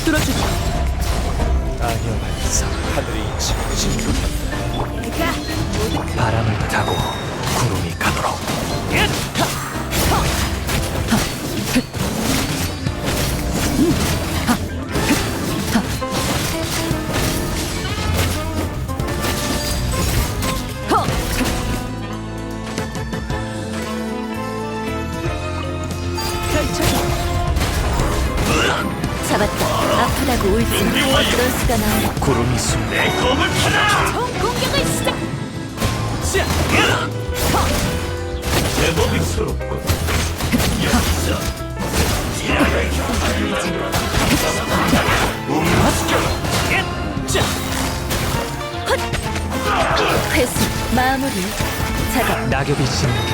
꿰뚫어주지. 안녕한 상 하늘이 진진군한다 내가 모두 바람을 타고 구름이 가도록. 허! 아프다고 울지 마. 어떤 수가 나오라. 구름이 숨고 총 공격을 시작! 제법이 서럽고 회수 마무리. 작업. 낙엽이 지는 게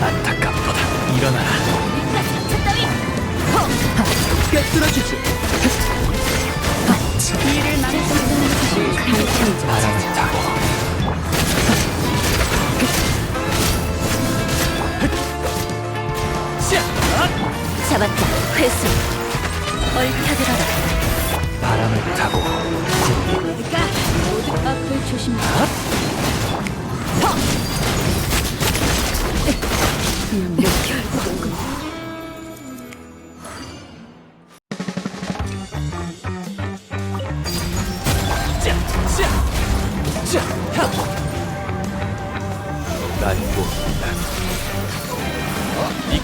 안타깝도다. 일어나라! 꿰뚫어주지 것이 당신이죠 바람을 타고 잡았다. 회수. 얽혀들어라. 바람을 타고 구름이 내가 모두 앞을 조심해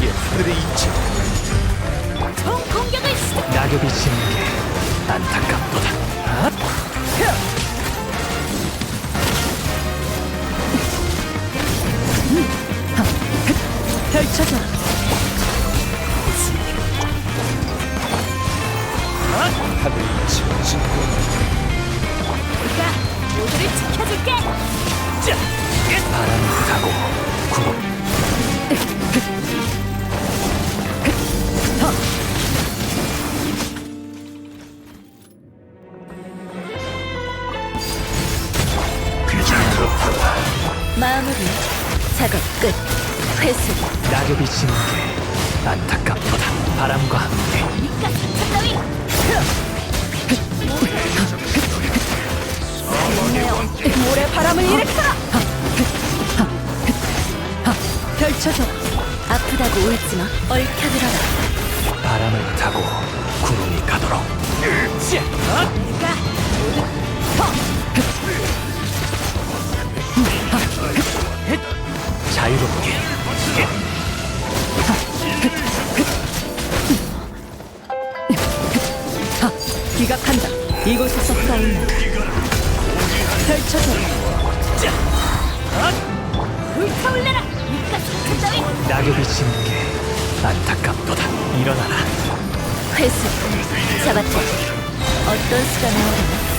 이게 하늘의 이치 총 공격을 시작! 낙엽이 지는 게 안타깝도다. 펼쳐져 하늘의 진진군 내가 모두를 지켜줄게. 바람을 타고 구름 작업 끝. 회수. 낙엽이 지는 게 안타깝도다. 바람과 함께. 니가 상처 따위 모래 바람을 일으켜라! 펼쳐져 아프다고 울지 마. 얽혀들어라. 바람을 타고 구름이 가도록. 내가 모 자유롭게 기각한다. 이곳에서 싸운다 펼쳐져. 불타올라라! 따위 낙엽이 지는 게 안타깝도다. 일어나라. 회수 잡았다 어떤 수가 나오려나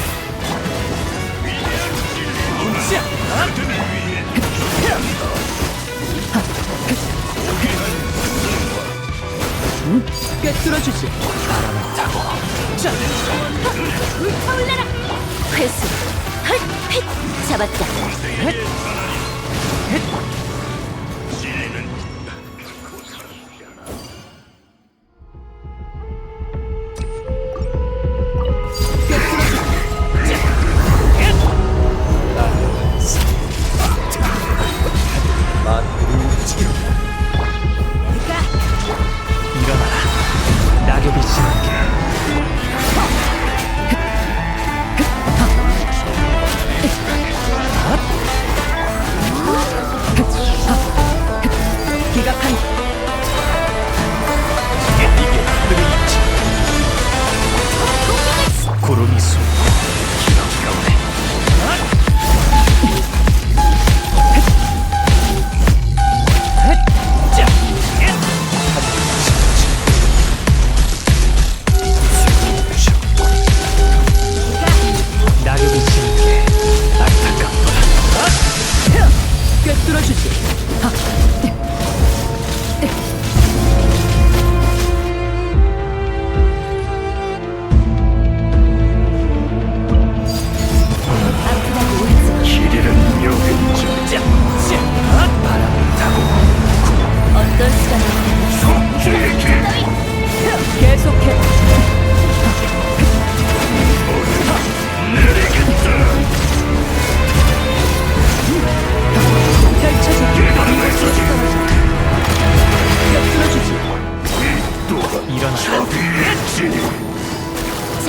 꿰뚫어주지. 바람을 타고. 불타올라라. 회수 헐 핏 잡았다. 안녕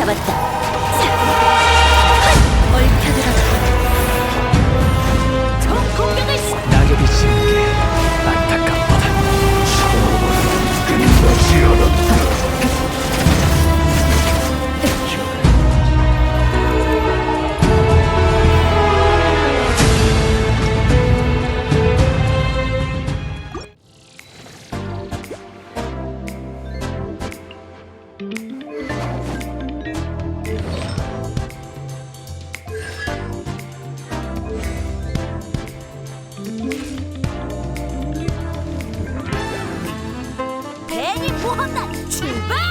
잡았다. 대니 보험단 출발!